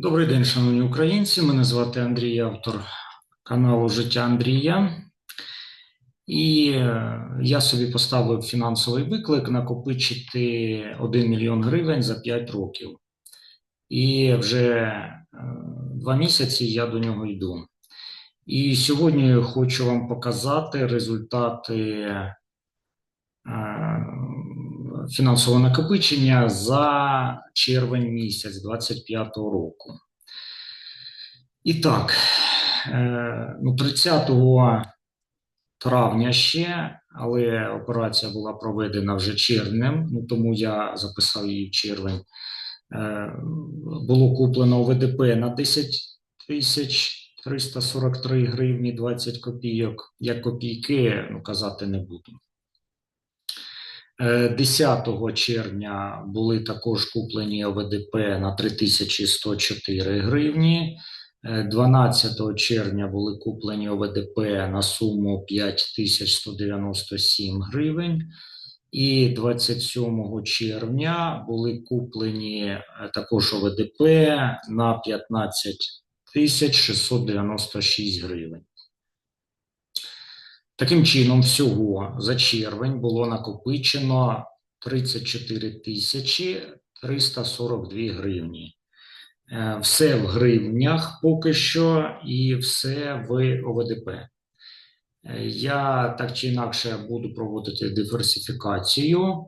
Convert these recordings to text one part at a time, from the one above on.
Добрий день, шановні українці. Мене звати Андрій, автор каналу Життя Андрія. І е, я собі поставив фінансовий виклик накопичити 1 мільйон гривень за 5 років. І вже е, два місяці я до нього йду. І сьогодні хочу вам показати результати е, фінансового накопичення за червень місяць 25-го року. І так, е, ну 30 травня ще, але операція була проведена вже червнем, ну тому я записав її в червень. Е, було куплено ОВДП на 10 тисяч 343 гривні 20 копійок. Як копійки, ну казати не буду. 10 е, червня були також куплені ОВДП на 3104 гривні. 12 е, червня були куплені ОВДП на суму 5197 гривень. І 27 червня були куплені е, також ОВДП на 15 696 гривень. Таким чином, всього за червень було накопичено 34 тисячі 342 гривні. Е, все в гривнях поки що, і все в ОВДП. Е, я так чи інакше буду проводити диверсифікацію.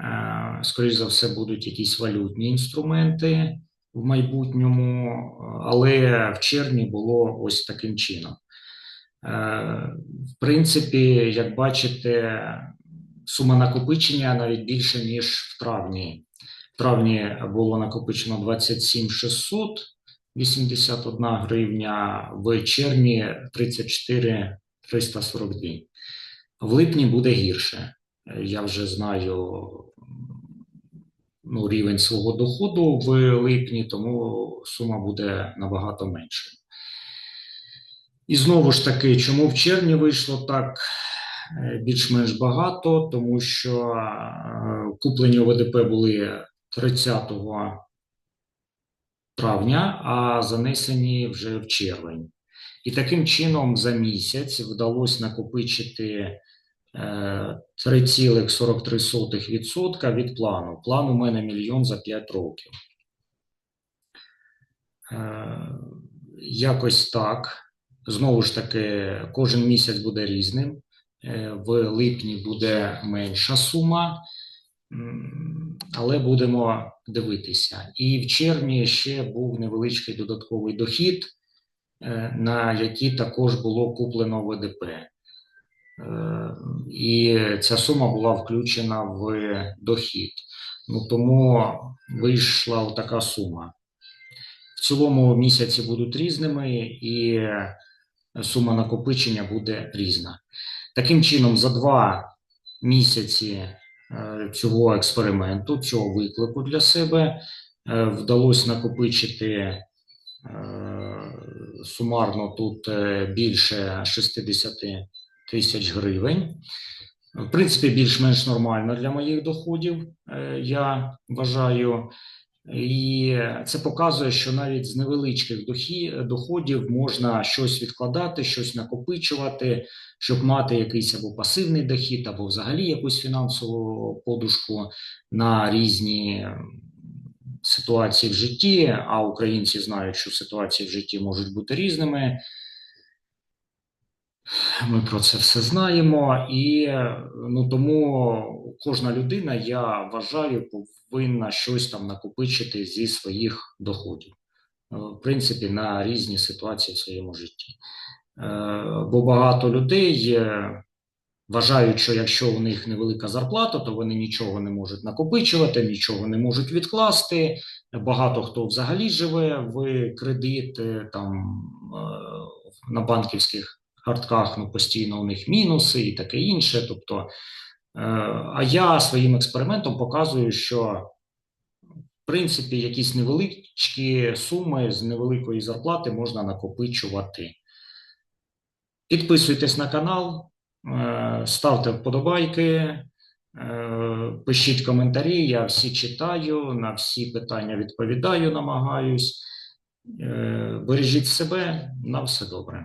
Е, скоріше за все, будуть якісь валютні інструменти в майбутньому, але в червні було ось таким чином. Е, в принципі, як бачите, сума накопичення навіть більше, ніж в травні. В травні було накопичено 27 681 гривня, в червні 34 342. В липні буде гірше. Я вже знаю ну, рівень свого доходу в липні, тому сума буде набагато меншою. І знову ж таки, чому в червні вийшло так е, більш-менш багато, тому що е, куплені ОВДП були 30 травня, а занесені вже в червень. І таким чином за місяць вдалося накопичити 3,43% е, від плану. План у мене мільйон за 5 років. Якось так. Знову ж таки, кожен місяць буде різним. Е, в липні буде менша сума, але будемо дивитися. І в червні ще був невеличкий додатковий дохід, е, на який також було куплено ВДП. Е, і ця сума була включена в дохід. Ну тому вийшла така сума. В цілому місяці будуть різними і сума накопичення буде різна. Таким чином, за два місяці е, цього експерименту, цього виклику для себе е, вдалося накопичити е, сумарно тут більше 60 тисяч гривень. В принципі, більш-менш нормально для моїх доходів, я вважаю. І це показує, що навіть з невеличких доходів можна щось відкладати, щось накопичувати, щоб мати якийсь або пасивний дохід, або взагалі якусь фінансову подушку на різні ситуації в житті. А українці знають, що ситуації в житті можуть бути різними. Ми про це все знаємо, і ну тому кожна людина, я вважаю, повинна щось там накопичити зі своїх доходів, е, в принципі, на різні ситуації в своєму житті. Е, бо багато людей вважають, що якщо у них невелика зарплата, то вони нічого не можуть накопичувати, нічого не можуть відкласти. Багато хто взагалі живе в кредит е, там на банківських картках, ну постійно у них мінуси і таке інше. Тобто Е, а я своїм експериментом показую, що в принципі якісь невеличкі суми з невеликої зарплати можна накопичувати. Підписуйтесь на канал, е, ставте вподобайки, е, пишіть коментарі, я всі читаю, на всі питання відповідаю, намагаюсь. Бережіть себе, на все добре.